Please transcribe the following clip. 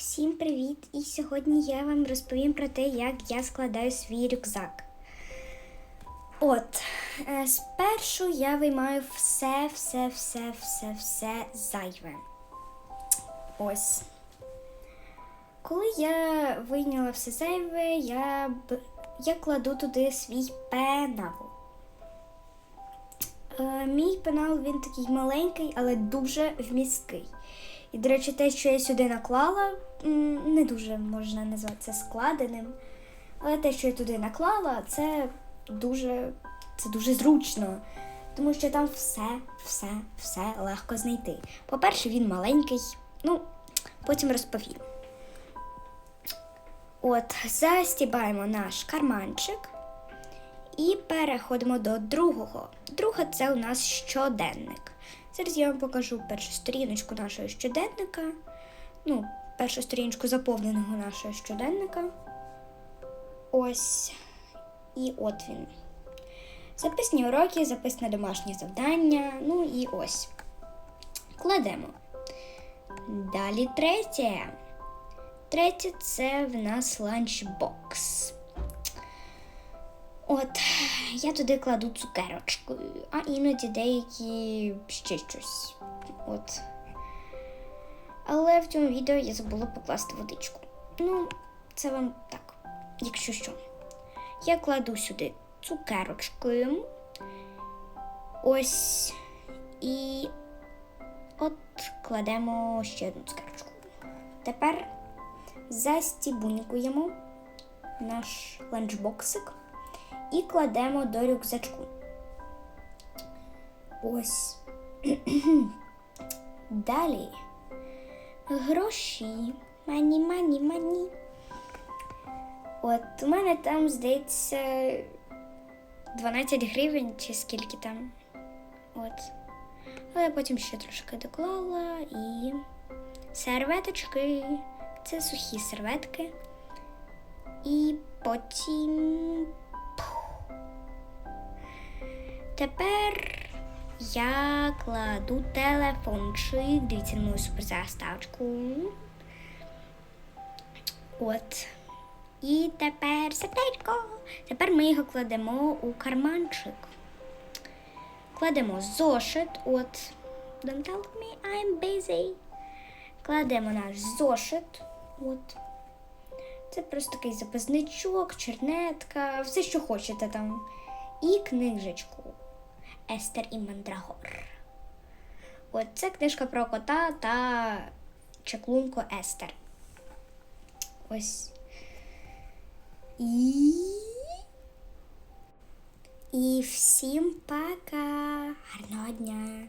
Всім привіт! І сьогодні я вам розповім про те, як я складаю свій рюкзак. От, е, спершу я виймаю все, все, все, все, все зайве. Ось. Коли я вийняла все зайве, я, я кладу туди свій пенал. Е, Мій пенал він такий маленький, але дуже вмісткий. І, до речі, те, що я сюди наклала, не дуже можна назвати це складеним. Але те, що я туди наклала, це дуже, це дуже зручно. Тому що там все, все, все легко знайти. По-перше, він маленький, ну, потім розповім. От, застібаємо наш карманчик і переходимо до другого. Друга це у нас щоденник. Зараз я вам покажу першу сторіночку нашого щоденника. Ну, першу сторіночку заповненого нашого щоденника. Ось. І от він. Записні уроки, записне домашнє завдання. Ну і ось. Кладемо. Далі третє. Третє це в нас ланчбокс. От, я туди кладу цукерочку, а іноді деякі ще щось. От. Але в цьому відео я забула покласти водичку. Ну, це вам так, якщо що. Я кладу сюди цукерочки. Ось. І от кладемо ще одну цукерочку. Тепер застібунькуємо наш ланчбоксик і кладемо до рюкзачку. Ось. Далі гроші. Мані, мані, мані. От у мене там, здається, 12 гривень чи скільки там. От. Але потім ще трошки доклала і серветочки. Це сухі серветки. І потім Тепер я кладу телефончик. Дивіться на мою суперзаставочку. От. І тепер сердечко. Тепер ми його кладемо у карманчик. Кладемо зошит. От. Don't tell me I'm busy. Кладемо наш зошит. От. Це просто такий записничок, чернетка, все, що хочете там. І книжечку. Естер і Мандрагор. От це книжка про кота та чаклунку Естер. Ось. І. І всім пока. Гарного дня!